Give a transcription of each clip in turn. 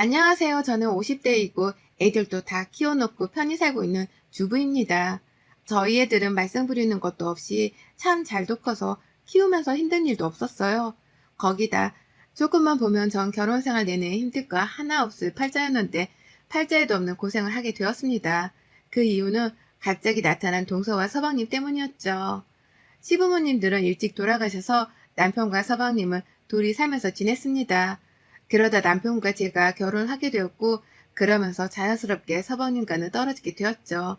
안녕하세요. 저는 50대이고 애들도 다 키워놓고 편히 살고 있는 주부입니다. 저희 애들은 말썽 부리는 것도 없이 참 잘도 커서 키우면서 힘든 일도 없었어요. 거기다 조금만 보면 전 결혼 생활 내내 힘들 거 하나 없을 팔자였는데 팔자에도 없는 고생을 하게 되었습니다. 그 이유는 갑자기 나타난 동서와 서방님 때문이었죠. 시부모님들은 일찍 돌아가셔서 남편과 서방님은 둘이 살면서 지냈습니다. 그러다 남편과 제가 결혼을 하게 되었고 그러면서 자연스럽게 서방님과는 떨어지게 되었죠.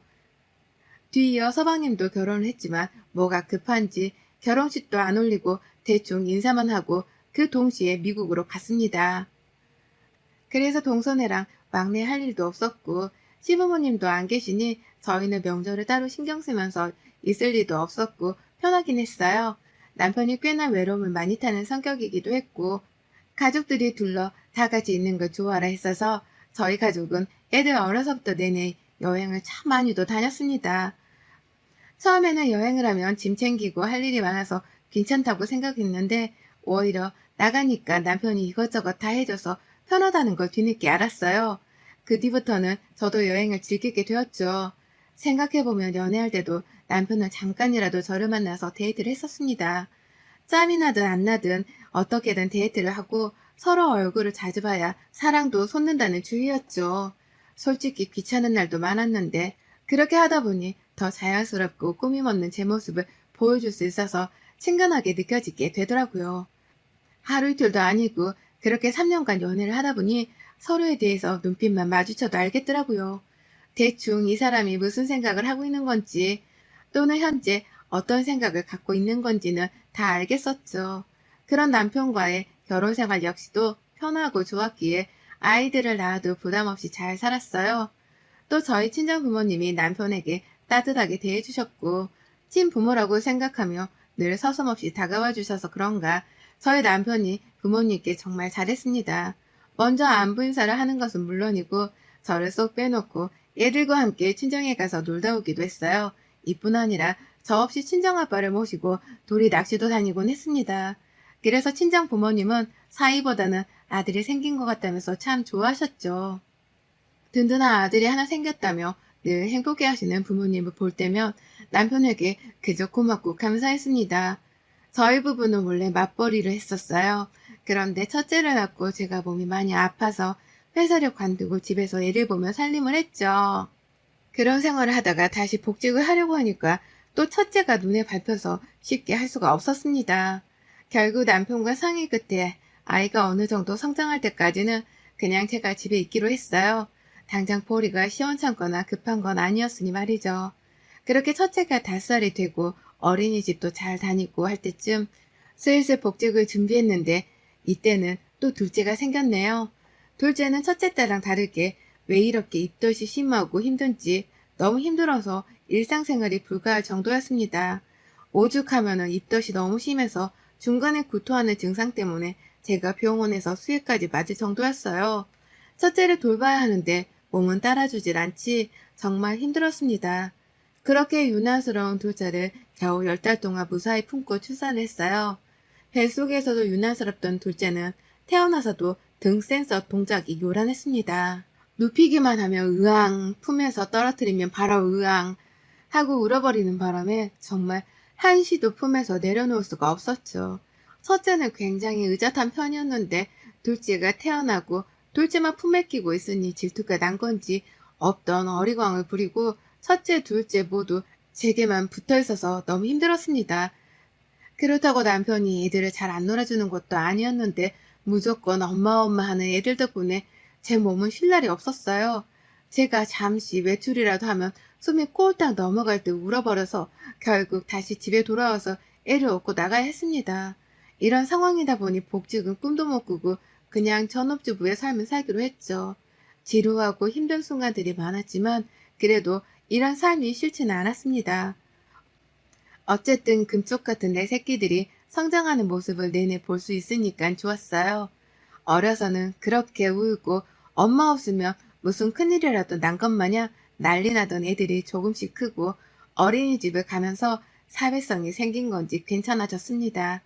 뒤이어 서방님도 결혼을 했지만 뭐가 급한지 결혼식도 안 올리고 대충 인사만 하고 그 동시에 미국으로 갔습니다. 그래서 동선애랑 막내 할 일도 없었고 시부모님도 안 계시니 저희는 명절을 따로 신경 쓰면서 있을 일도 없었고 편하긴 했어요. 남편이 꽤나 외로움을 많이 타는 성격이기도 했고 가족들이 둘러 다 같이 있는 걸 좋아라 했어서 저희 가족은 애들 어려서부터 내내 여행을 참 많이도 다녔습니다. 처음에는 여행을 하면 짐 챙기고 할 일이 많아서 괜찮다고 생각했는데 오히려 나가니까 남편이 이것저것 다 해줘서 편하다는 걸 뒤늦게 알았어요. 그 뒤부터는 저도 여행을 즐기게 되었죠. 생각해보면 연애할 때도 남편은 잠깐이라도 저를 만나서 데이트를 했었습니다. 짬이 나든 안 나든 어떻게든 데이트를 하고 서로 얼굴을 자주 봐야 사랑도 솟는다는 주의였죠. 솔직히 귀찮은 날도 많았는데 그렇게 하다 보니 더 자연스럽고 꾸밈없는 제 모습을 보여줄 수 있어서 친근하게 느껴지게 되더라고요. 하루 이틀도 아니고 그렇게 3년간 연애를 하다 보니 서로에 대해서 눈빛만 마주쳐도 알겠더라고요. 대충 이 사람이 무슨 생각을 하고 있는 건지 또는 현재 어떤 생각을 갖고 있는 건지는 다 알겠었죠. 그런 남편과의 결혼 생활 역시도 편하고 좋았기에 아이들을 낳아도 부담 없이 잘 살았어요. 또 저희 친정 부모님이 남편에게 따뜻하게 대해주셨고 친부모라고 생각하며 늘 서슴없이 다가와 주셔서 그런가 저희 남편이 부모님께 정말 잘했습니다. 먼저 안부 인사를 하는 것은 물론이고 저를 쏙 빼놓고 애들과 함께 친정에 가서 놀다 오기도 했어요. 이뿐 아니라 저 없이 친정아빠를 모시고 둘이 낚시도 다니곤 했습니다. 그래서 친정 부모님은 사이보다는 아들이 생긴 것 같다면서 참 좋아하셨죠. 든든한 아들이 하나 생겼다며 늘 행복해 하시는 부모님을 볼 때면 남편에게 그저 고맙고 감사했습니다. 저희 부부는 원래 맞벌이를 했었어요. 그런데 첫째를 낳고 제가 몸이 많이 아파서 회사를 관두고 집에서 애를 보며 살림을 했죠. 그런 생활을 하다가 다시 복직을 하려고 하니까 또 첫째가 눈에 밟혀서 쉽게 할 수가 없었습니다. 결국 남편과 상의 끝에 아이가 어느 정도 성장할 때까지는 그냥 제가 집에 있기로 했어요. 당장 보리가 시원찮거나 급한 건 아니었으니 말이죠. 그렇게 첫째가 다섯 살이 되고 어린이집도 잘 다니고 할 때쯤 슬슬 복직을 준비했는데 이때는 또 둘째가 생겼네요. 둘째는 첫째 때랑 다르게 왜 이렇게 입덧이 심하고 힘든지 너무 힘들어서 일상생활이 불가할 정도였습니다. 오죽하면은 입덧이 너무 심해서 중간에 구토하는 증상 때문에 제가 병원에서 수액까지 맞을 정도였어요. 첫째를 돌봐야 하는데 몸은 따라주질 않지 정말 힘들었습니다. 그렇게 유난스러운 둘째를 겨우 열 달 동안 무사히 품고 출산을 했어요. 뱃속에서도 유난스럽던 둘째는 태어나서도 등 센서 동작이 요란했습니다. 눕히기만 하면 으앙, 품에서 떨어뜨리면 바로 으앙 하고 울어버리는 바람에 정말 한시도 품에서 내려놓을 수가 없었죠. 첫째는 굉장히 의젓한 편이었는데 둘째가 태어나고 둘째만 품에 끼고 있으니 질투가 난 건지 없던 어리광을 부리고 첫째, 둘째 모두 제게만 붙어 있어서 너무 힘들었습니다. 그렇다고 남편이 애들을 잘 안 놀아주는 것도 아니었는데 무조건 엄마 엄마 하는 애들 덕분에 제 몸은 쉴 날이 없었어요. 제가 잠시 외출이라도 하면 숨이 꼴딱 넘어갈 때 울어버려서 결국 다시 집에 돌아와서 애를 업고 나가야 했습니다. 이런 상황이다 보니 복직은 꿈도 못 꾸고 그냥 전업주부의 삶을 살기로 했죠. 지루하고 힘든 순간들이 많았지만 그래도 이런 삶이 싫지는 않았습니다. 어쨌든 금쪽 같은 내 새끼들이 성장하는 모습을 내내 볼 수 있으니까 좋았어요. 어려서는 그렇게 울고 엄마 없으면 무슨 큰일이라도 난 것 마냥 난리 나던 애들이 조금씩 크고 어린이집을 가면서 사회성이 생긴 건지 괜찮아졌습니다.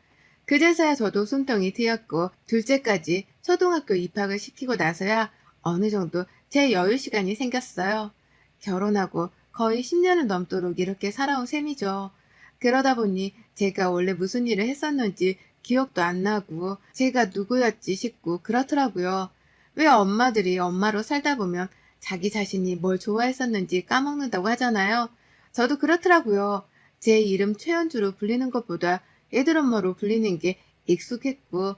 그제서야 저도 숨통이 트였고 둘째까지 초등학교 입학을 시키고 나서야 어느 정도 제 여유 시간이 생겼어요. 결혼하고 거의 10년을 넘도록 이렇게 살아온 셈이죠. 그러다 보니 제가 원래 무슨 일을 했었는지 기억도 안 나고 제가 누구였지 싶고 그렇더라고요. 왜 엄마들이 엄마로 살다 보면 자기 자신이 뭘 좋아했었는지 까먹는다고 하잖아요. 저도 그렇더라고요. 제 이름 최연주로 불리는 것보다 애들 엄마로 불리는 게 익숙했고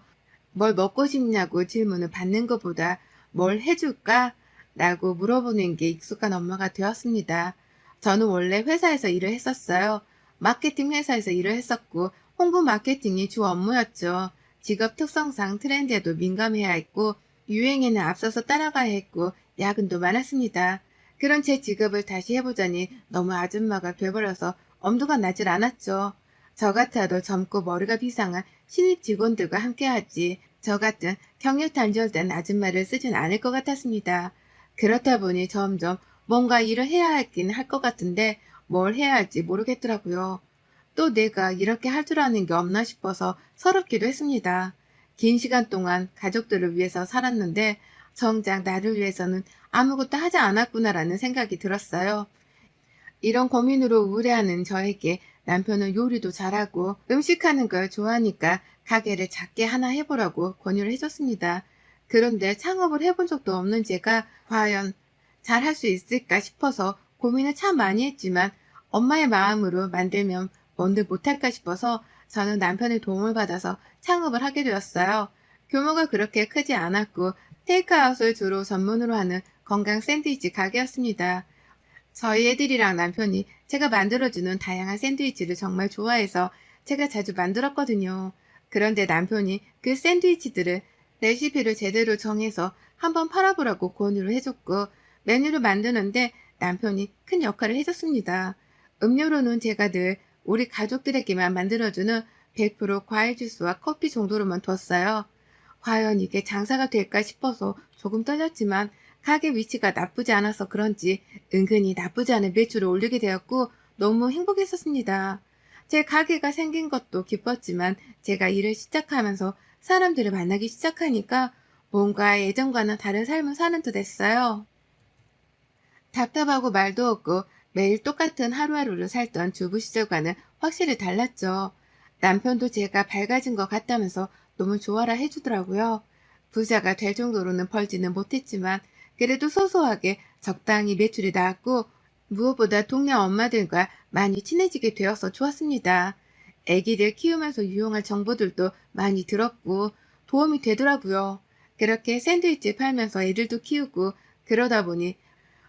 뭘 먹고 싶냐고 질문을 받는 것보다 뭘 해줄까? 라고 물어보는 게 익숙한 엄마가 되었습니다. 저는 원래 회사에서 일을 했었어요. 마케팅 회사에서 일을 했었고 홍보 마케팅이 주 업무였죠. 직업 특성상 트렌드에도 민감해야 했고 유행에는 앞서서 따라가야 했고 야근도 많았습니다. 그런 제 직업을 다시 해보자니 너무 아줌마가 돼버려서 엄두가 나질 않았죠. 저 같아도 젊고 머리가 비상한 신입 직원들과 함께하지 저 같은 경력 단절된 아줌마를 쓰진 않을 것 같았습니다. 그렇다 보니 점점 뭔가 일을 해야 하긴 할 것 같은데 뭘 해야 할지 모르겠더라고요. 또 내가 이렇게 할 줄 아는 게 없나 싶어서 서럽기도 했습니다. 긴 시간 동안 가족들을 위해서 살았는데 정작 나를 위해서는 아무것도 하지 않았구나라는 생각이 들었어요. 이런 고민으로 우울해하는 저에게 남편은 요리도 잘하고 음식하는 걸 좋아하니까 가게를 작게 하나 해보라고 권유를 해줬습니다. 그런데 창업을 해본 적도 없는 제가 과연 잘 할 수 있을까 싶어서 고민을 참 많이 했지만 엄마의 마음으로 만들면 뭔들 못할까 싶어서 저는 남편의 도움을 받아서 창업을 하게 되었어요. 규모가 그렇게 크지 않았고 테이크아웃을 주로 전문으로 하는 건강 샌드위치 가게였습니다. 저희 애들이랑 남편이 제가 만들어주는 다양한 샌드위치를 정말 좋아해서 제가 자주 만들었거든요. 그런데 남편이 그 샌드위치들을 레시피를 제대로 정해서 한번 팔아보라고 권유를 해줬고 메뉴를 만드는데 남편이 큰 역할을 해줬습니다. 음료로는 제가 늘 우리 가족들에게만 만들어주는 100% 과일 주스와 커피 정도로만 뒀어요. 과연 이게 장사가 될까 싶어서 조금 떨렸지만 가게 위치가 나쁘지 않아서 그런지 은근히 나쁘지 않은 매출을 올리게 되었고 너무 행복했었습니다. 제 가게가 생긴 것도 기뻤지만 제가 일을 시작하면서 사람들을 만나기 시작하니까 뭔가 예전과는 다른 삶을 사는 듯 했어요. 답답하고 말도 없고 매일 똑같은 하루하루를 살던 주부 시절과는 확실히 달랐죠. 남편도 제가 밝아진 것 같다면서 너무 좋아라 해주더라고요. 부자가 될 정도로는 벌지는 못했지만 그래도 소소하게 적당히 매출이 나왔고 무엇보다 동네 엄마들과 많이 친해지게 되어서 좋았습니다. 아기들 키우면서 유용할 정보들도 많이 들었고 도움이 되더라고요. 그렇게 샌드위치 팔면서 애들도 키우고 그러다 보니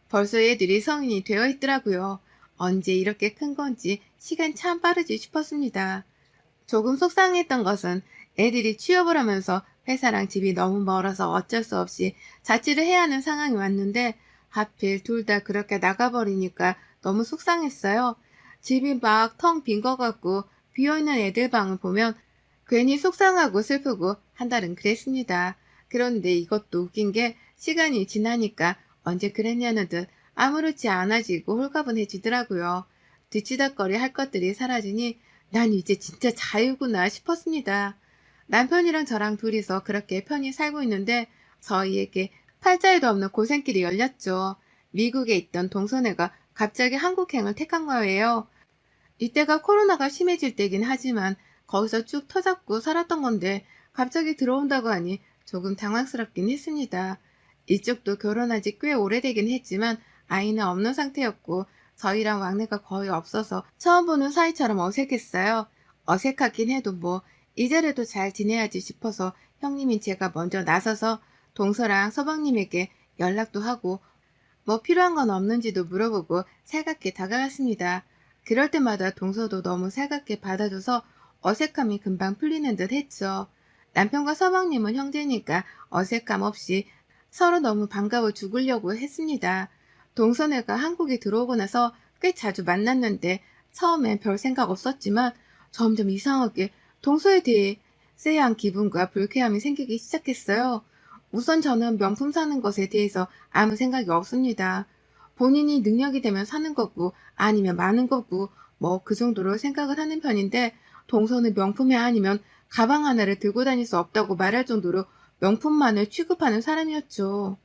벌써 애들이 성인이 되어 있더라고요. 언제 이렇게 큰 건지 시간 참 빠르지 싶었습니다. 조금 속상했던 것은 애들이 취업을 하면서 회사랑 집이 너무 멀어서 어쩔 수 없이 자취를 해야 하는 상황이 왔는데 하필 둘 다 그렇게 나가버리니까 너무 속상했어요. 집이 막 텅 빈 것 같고 비어있는 애들 방을 보면 괜히 속상하고 슬프고 한 달은 그랬습니다. 그런데 이것도 웃긴 게 시간이 지나니까 언제 그랬냐는 듯 아무렇지 않아지고 홀가분해지더라고요. 뒤치다거리 할 것들이 사라지니 난 이제 진짜 자유구나 싶었습니다. 남편이랑 저랑 둘이서 그렇게 편히 살고 있는데 저희에게 팔자에도 없는 고생길이 열렸죠. 미국에 있던 동선애가 갑자기 한국행을 택한 거예요. 이때가 코로나가 심해질 때긴 하지만 거기서 쭉 터잡고 살았던 건데 갑자기 들어온다고 하니 조금 당황스럽긴 했습니다. 이쪽도 결혼한 지 꽤 오래되긴 했지만 아이는 없는 상태였고 저희랑 왕래가 거의 없어서 처음 보는 사이처럼 어색했어요. 어색하긴 해도 뭐 이제라도 잘 지내야지 싶어서 형님인 제가 먼저 나서서 동서랑 서방님에게 연락도 하고 뭐 필요한 건 없는지도 물어보고 살갑게 다가갔습니다. 그럴 때마다 동서도 너무 살갑게 받아줘서 어색함이 금방 풀리는 듯 했죠. 남편과 서방님은 형제니까 어색함 없이 서로 너무 반가워 죽으려고 했습니다. 동선애가 한국에 들어오고 나서 꽤 자주 만났는데 처음엔 별 생각 없었지만 점점 이상하게 동서에 대해 쎄한 기분과 불쾌함이 생기기 시작했어요. 우선 저는 명품 사는 것에 대해서 아무 생각이 없습니다. 본인이 능력이 되면 사는 거고 아니면 많은 거고 뭐 그 정도로 생각을 하는 편인데 동서는 명품이 아니면 가방 하나를 들고 다닐 수 없다고 말할 정도로 명품만을 취급하는 사람이었죠.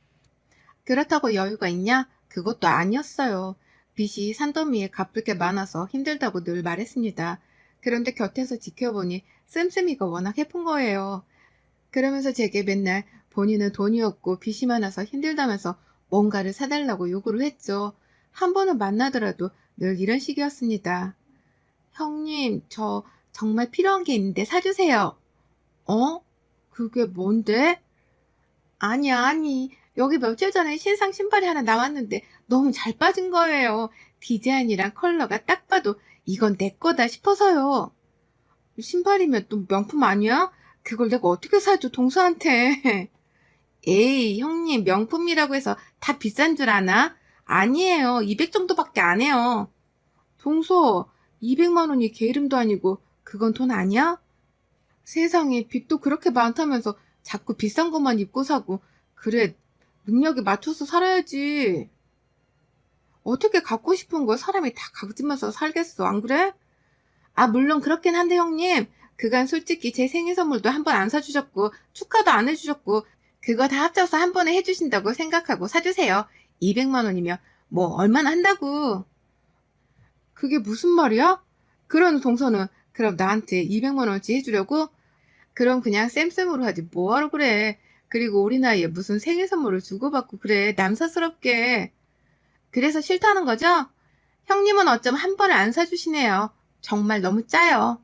그렇다고 여유가 있냐? 그것도 아니었어요. 빚이 산더미에 갚을 게 많아서 힘들다고 늘 말했습니다. 그런데 곁에서 지켜보니 씀씀이가 워낙 해픈 거예요. 그러면서 제게 맨날 본인은 돈이 없고 빚이 많아서 힘들다면서 뭔가를 사달라고 요구를 했죠. 한 번은 만나더라도 늘 이런 식이었습니다. 형님, 저 정말 필요한 게 있는데 사주세요. 어? 그게 뭔데? 아니, 아니. 여기 며칠 전에 신상 신발이 하나 나왔는데 너무 잘 빠진 거예요. 디자인이랑 컬러가 딱 봐도 이건 내 거다 싶어서요. 신발이면 또 명품 아니야? 그걸 내가 어떻게 사줘, 동서한테. 에이, 형님, 명품이라고 해서 다 비싼 줄 아나? 아니에요. 200 정도밖에 안 해요. 동서, 200만 원이 개 이름도 아니고 그건 돈 아니야? 세상에 빚도 그렇게 많다면서 자꾸 비싼 것만 입고 사고 그래 능력에 맞춰서 살아야지. 어떻게 갖고 싶은 걸 사람이 다 가지면서 살겠어 안 그래? 아 물론 그렇긴 한데 형님 그간 솔직히 제 생일 선물도 한 번 안 사주셨고 축하도 안 해주셨고 그거 다 합쳐서 한 번에 해주신다고 생각하고 사주세요. 200만 원이면 뭐 얼마나 한다고. 그게 무슨 말이야? 그런 동서는 그럼 나한테 200만 원어치 해주려고? 그럼 그냥 쌤쌤으로 하지 뭐하러 그래. 그리고 우리 나이에 무슨 생일 선물을 주고받고 그래. 남사스럽게. 그래서 싫다는 거죠? 형님은 어쩜 한 번에 안 사주시네요. 정말 너무 짜요.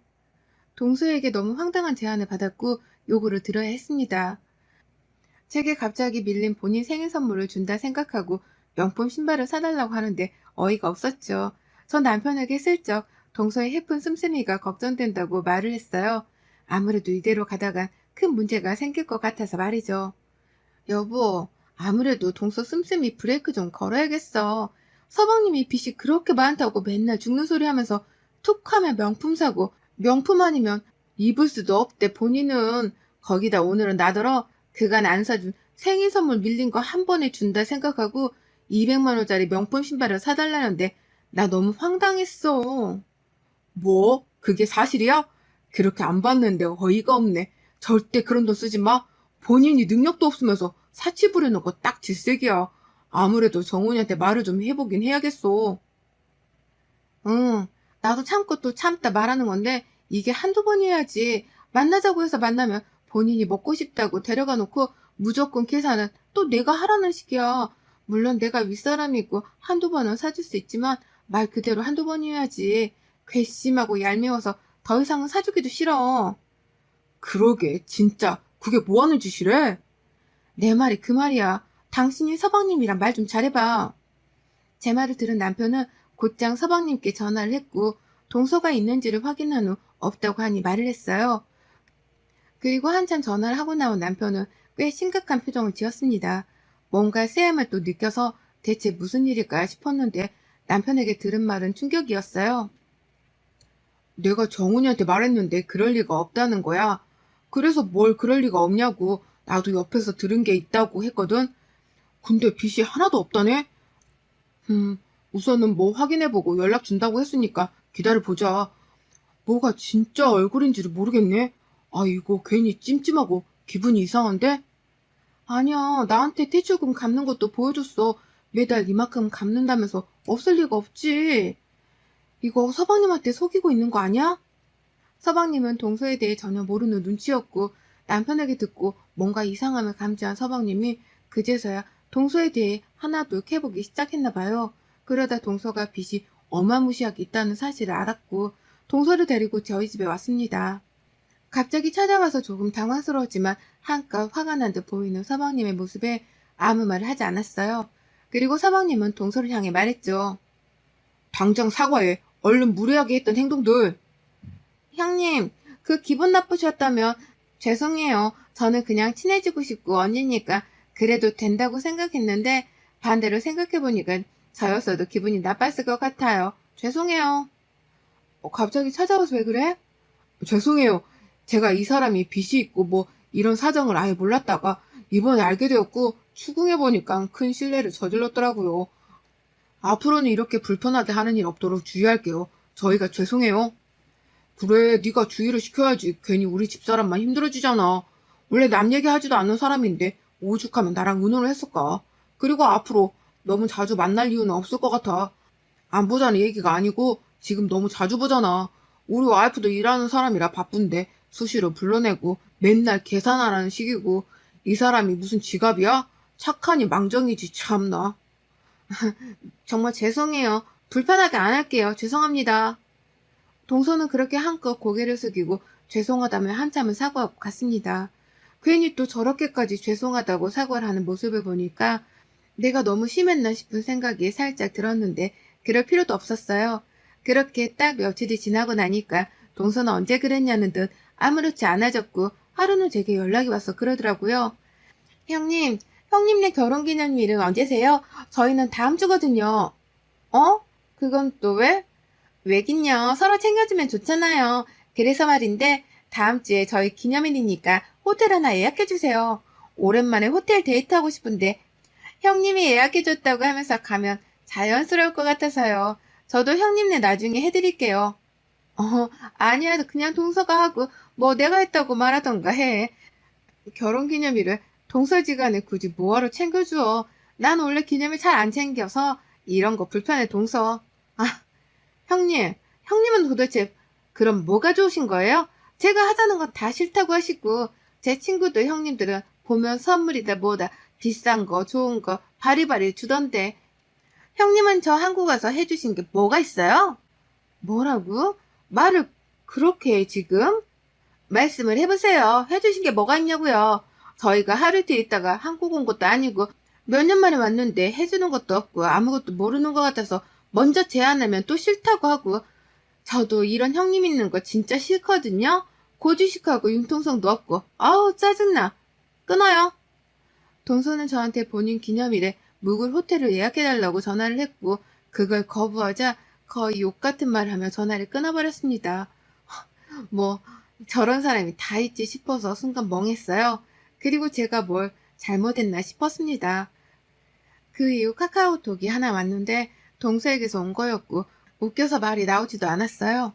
동서에게 너무 황당한 제안을 받았고 요구를 들어야 했습니다. 제게 갑자기 밀린 본인 생일 선물을 준다 생각하고 명품 신발을 사달라고 하는데 어이가 없었죠. 전 남편에게 슬쩍 동서의 해픈 씀씀이가 걱정된다고 말을 했어요. 아무래도 이대로 가다간 큰 문제가 생길 것 같아서 말이죠. 여보, 아무래도 동서 씀씀이 브레이크 좀 걸어야겠어. 서방님이 빚이 그렇게 많다고 맨날 죽는 소리 하면서 툭 하면 명품 사고 명품 아니면 입을 수도 없대 본인은 거기다 오늘은 나더러 그간 안 사준 생일 선물 밀린 거 한 번에 준다 생각하고 200만 원짜리 명품 신발을 사달라는데 나 너무 황당했어. 뭐? 그게 사실이야? 그렇게 안 봤는데 어이가 없네. 절대 그런 돈 쓰지 마. 본인이 능력도 없으면서 사치 거딱 질색이야. 아무래도 정훈이한테 말을 좀 해보긴 해야겠어. 응, 나도 참고 또 참다 말하는 건데 이게 한두 번이어야지. 만나자고 해서 만나면 본인이 먹고 싶다고 데려가 놓고 무조건 계산은 또 내가 하라는 식이야. 물론 내가 윗사람이고 한두 번은 사줄 수 있지만 말 그대로 한두 번이어야지. 괘씸하고 얄미워서 더 이상은 사주기도 싫어. 그러게, 진짜. 그게 뭐 하는 짓이래? 내 말이 그 말이야. 당신이 서방님이랑 말 좀 잘해봐. 제 말을 들은 남편은 곧장 서방님께 전화를 했고, 동서가 있는지를 확인한 후 없다고 하니 말을 했어요. 그리고 한참 전화를 하고 나온 남편은 꽤 심각한 표정을 지었습니다. 뭔가 쎄함을 또 느껴서 대체 무슨 일일까 싶었는데 남편에게 들은 말은 충격이었어요. 내가 정훈이한테 말했는데 그럴 리가 없다는 거야. 그래서 뭘 그럴 리가 없냐고 나도 옆에서 들은 게 있다고 했거든. 근데 빚이 하나도 없다네? 음, 우선은 뭐 확인해보고 연락 준다고 했으니까 기다려보자. 뭐가 진짜 얼굴인지를 모르겠네. 아, 이거 괜히 찜찜하고 기분이 이상한데? 아니야, 나한테 대출금 갚는 것도 보여줬어. 매달 이만큼 갚는다면서 없을 리가 없지. 이거 서방님한테 속이고 있는 거 아니야? 서방님은 동서에 대해 전혀 모르는 눈치였고 남편에게 듣고 뭔가 이상함을 감지한 서방님이 그제서야 동서에 대해 하나둘 캐보기 시작했나 봐요. 그러다 동서가 빚이 어마무시하게 있다는 사실을 알았고 동서를 데리고 저희 집에 왔습니다. 갑자기 찾아와서 조금 당황스러웠지만 한껏 화가 난 듯 보이는 서방님의 모습에 아무 말을 하지 않았어요. 그리고 서방님은 동서를 향해 말했죠. 당장 사과해. 얼른 무례하게 했던 행동들. 형님, 그 기분 나쁘셨다면 죄송해요. 저는 그냥 친해지고 싶고 언니니까 그래도 된다고 생각했는데 반대로 생각해보니까 저였어도 기분이 나빴을 것 같아요. 죄송해요. 어, 갑자기 찾아와서 왜 그래? 죄송해요. 제가 이 사람이 빚이 있고 뭐 이런 사정을 아예 몰랐다가 이번에 알게 되었고 추궁해보니까 큰 실례를 저질렀더라고요. 앞으로는 이렇게 불편하게 하는 일 없도록 주의할게요. 저희가 죄송해요. 그래, 네가 주의를 시켜야지. 괜히 우리 집사람만 힘들어지잖아. 원래 남 얘기하지도 않는 사람인데 오죽하면 나랑 의논을 했을까? 그리고 앞으로 너무 자주 만날 이유는 없을 것 같아. 안 보자는 얘기가 아니고 지금 너무 자주 보잖아. 우리 와이프도 일하는 사람이라 바쁜데 수시로 불러내고 맨날 계산하라는 식이고 이 사람이 무슨 지갑이야? 착하니 망정이지 참나. 정말 죄송해요. 불편하게 안 할게요. 죄송합니다. 동서는 그렇게 한껏 고개를 숙이고 죄송하다며 한참을 사과하고 갔습니다. 괜히 또 저렇게까지 죄송하다고 사과를 하는 모습을 보니까 내가 너무 심했나 싶은 생각이 살짝 들었는데 그럴 필요도 없었어요. 그렇게 딱 며칠이 지나고 나니까 동서는 언제 그랬냐는 듯 아무렇지 않아졌고 하루는 제게 연락이 와서 그러더라고요. 형님, 형님네 결혼기념일은 언제세요? 저희는 다음 주거든요. 어? 그건 또 왜? 왜긴요. 서로 챙겨주면 좋잖아요. 그래서 말인데 다음 주에 저희 기념일이니까 호텔 하나 예약해주세요. 오랜만에 호텔 데이트하고 싶은데 형님이 예약해줬다고 하면서 가면 자연스러울 것 같아서요. 저도 형님네 나중에 해드릴게요. 어, 아니야. 그냥 동서가 하고 뭐 내가 했다고 말하던가 해. 결혼 기념일을 동서지간에 굳이 뭐하러 챙겨줘. 난 원래 기념일 잘 안 챙겨서 이런 거 불편해 동서. 아, 형님, 형님은 도대체 그럼 뭐가 좋으신 거예요? 제가 하자는 건 다 싫다고 하시고 제 친구들 형님들은 보면 선물이다 뭐다 비싼 거 좋은 거 바리바리 주던데 형님은 저 한국 와서 해주신 게 뭐가 있어요? 뭐라고? 말을 그렇게 해 지금? 말씀을 해보세요. 해주신 게 뭐가 있냐고요. 저희가 하루 이틀 있다가 한국 온 것도 아니고 몇 년 만에 왔는데 해주는 것도 없고 아무것도 모르는 것 같아서 먼저 제안하면 또 싫다고 하고 저도 이런 형님 있는 거 진짜 싫거든요. 고지식하고 융통성도 없고 아우 짜증나. 끊어요. 동서는 저한테 본인 기념일에 묵을 호텔을 예약해달라고 전화를 했고 그걸 거부하자 거의 욕 같은 말을 하며 전화를 끊어버렸습니다. 뭐 저런 사람이 다 있지 싶어서 순간 멍했어요. 그리고 제가 뭘 잘못했나 싶었습니다. 그 이후 카카오톡이 하나 왔는데 동서에게서 온 거였고 웃겨서 말이 나오지도 않았어요.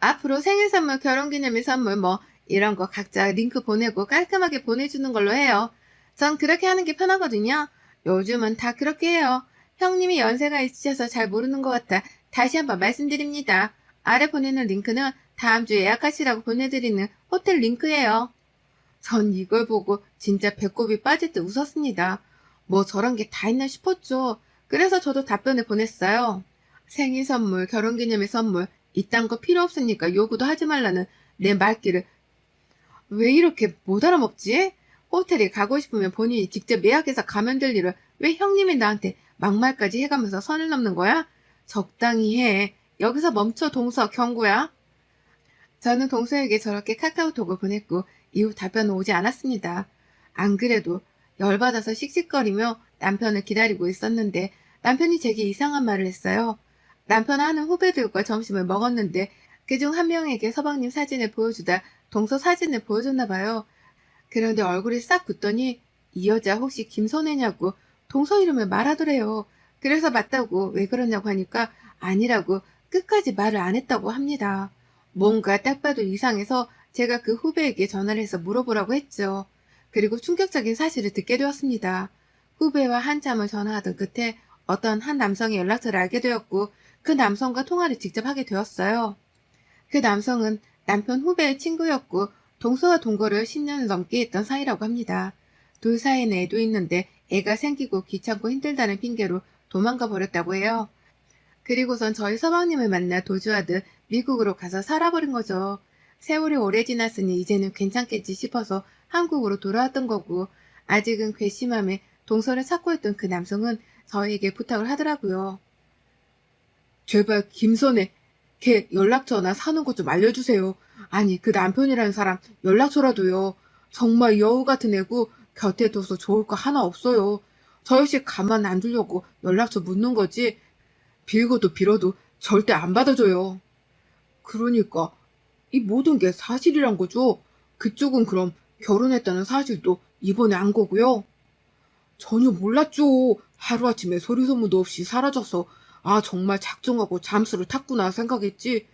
앞으로 생일 선물, 결혼기념일 선물 뭐 이런 거 각자 링크 보내고 깔끔하게 보내주는 걸로 해요. 전 그렇게 하는 게 편하거든요. 요즘은 다 그렇게 해요. 형님이 연세가 있으셔서 잘 모르는 것 같아 다시 한번 말씀드립니다. 아래 보내는 링크는 다음 주에 예약하시라고 보내드리는 호텔 링크예요. 전 이걸 보고 진짜 배꼽이 빠질 듯 웃었습니다. 뭐 저런 게 다 있나 싶었죠. 그래서 저도 답변을 보냈어요. 생일 선물, 결혼 기념일 선물, 이딴 거 필요 없으니까 요구도 하지 말라는 내 말귀를 왜 이렇게 못 알아먹지? 호텔에 가고 싶으면 본인이 직접 예약해서 가면 될 일을 왜 형님이 나한테 막말까지 해가면서 선을 넘는 거야? 적당히 해. 여기서 멈춰 동서 경구야. 저는 동서에게 저렇게 카카오톡을 보냈고 이후 답변은 오지 않았습니다. 안 그래도 열받아서 씩씩거리며 남편을 기다리고 있었는데 남편이 제게 이상한 말을 했어요. 남편 하는 후배들과 점심을 먹었는데 그 중 한 명에게 서방님 사진을 보여주다 동서 사진을 보여줬나 봐요. 그런데 얼굴이 싹 굳더니 이 여자 혹시 김선혜냐고 동서 이름을 말하더래요. 그래서 맞다고 왜 그러냐고 하니까 아니라고 끝까지 말을 안 했다고 합니다. 뭔가 딱 봐도 이상해서 제가 그 후배에게 전화를 해서 물어보라고 했죠. 그리고 충격적인 사실을 듣게 되었습니다. 후배와 한참을 전화하던 끝에 어떤 한 남성의 연락처를 알게 되었고 그 남성과 통화를 직접 하게 되었어요. 그 남성은 남편 후배의 친구였고 동서와 동거를 10년을 넘게 했던 사이라고 합니다. 둘 사이에는 애도 있는데 애가 생기고 귀찮고 힘들다는 핑계로 도망가 버렸다고 해요. 그리고선 저희 서방님을 만나 도주하듯 미국으로 가서 살아버린 거죠. 세월이 오래 지났으니 이제는 괜찮겠지 싶어서 한국으로 돌아왔던 거고 아직은 괘씸함에 동서를 찾고 있던 그 남성은 저희에게 부탁을 하더라고요. 제발 김선혜 걔 연락처나 사는 것 좀 알려주세요. 아니 그 남편이라는 사람 연락처라도요. 정말 여우 같은 애고 곁에 둬서 좋을 거 하나 없어요. 저 역시 가만 안 두려고 연락처 묻는 거지. 빌고도 빌어도 절대 안 받아줘요. 그러니까 이 모든 게 사실이란 거죠. 그쪽은 그럼 결혼했다는 사실도 이번에 안 거고요. 전혀 몰랐죠. 하루아침에 소리소문도 없이 사라져서 아 정말 작정하고 잠수를 탔구나 생각했지.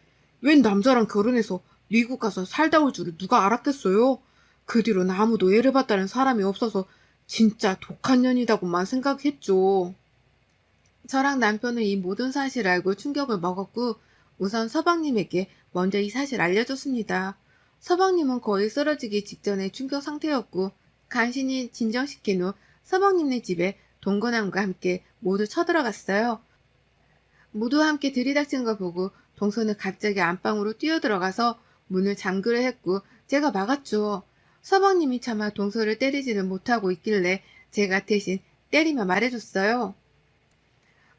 웬 남자랑 결혼해서 미국 가서 살다 올 줄을 누가 알았겠어요. 그 뒤로는 아무도 애를 봤다는 사람이 없어서 진짜 독한 년이다고만 생각했죠. 저랑 남편은 이 모든 사실을 알고 충격을 먹었고 우선 서방님에게 먼저 이 사실 알려줬습니다. 서방님은 거의 쓰러지기 직전의 충격 상태였고 간신히 진정시킨 후 서방님네 집에 동건함과 함께 모두 쳐들어갔어요. 모두 함께 들이닥친 걸 보고 동서는 갑자기 안방으로 뛰어들어가서 문을 잠그려 했고 제가 막았죠. 서방님이 차마 동서를 때리지는 못하고 있길래 제가 대신 때리며 말해줬어요.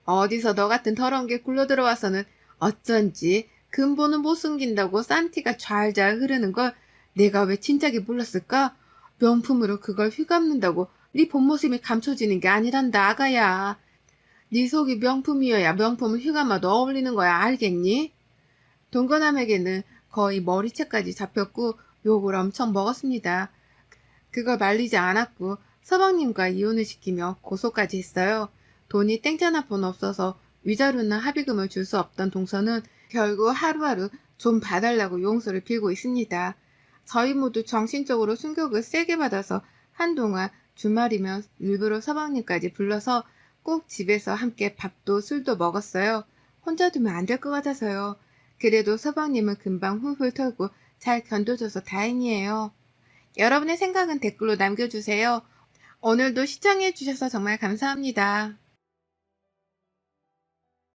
어디서 너 같은 더러운 게 굴러 들어와서는 어쩐지 근본은 못 숨긴다고 싼티가 잘잘 흐르는 걸 내가 왜 진작에 몰랐을까? 명품으로 그걸 휘감는다고 네 본 모습이 감춰지는 게 아니란다 아가야. 네 속이 명품이어야 명품을 휘감아도 어울리는 거야 알겠니? 동건함에게는 거의 머리채까지 잡혔고 욕을 엄청 먹었습니다. 그걸 말리지 않았고 서방님과 이혼을 시키며 고소까지 했어요. 돈이 푼 없어서 위자료나 합의금을 줄 수 없던 동서는 결국 하루하루 좀 봐달라고 용서를 빌고 있습니다. 저희 모두 정신적으로 충격을 세게 받아서 한동안 주말이면 일부러 서방님까지 불러서 꼭 집에서 함께 밥도 술도 먹었어요. 혼자 두면 안 될 것 같아서요. 그래도 서방님은 금방 훌훌 털고 잘 견뎌줘서 다행이에요. 여러분의 생각은 댓글로 남겨주세요. 오늘도 시청해주셔서 정말 감사합니다.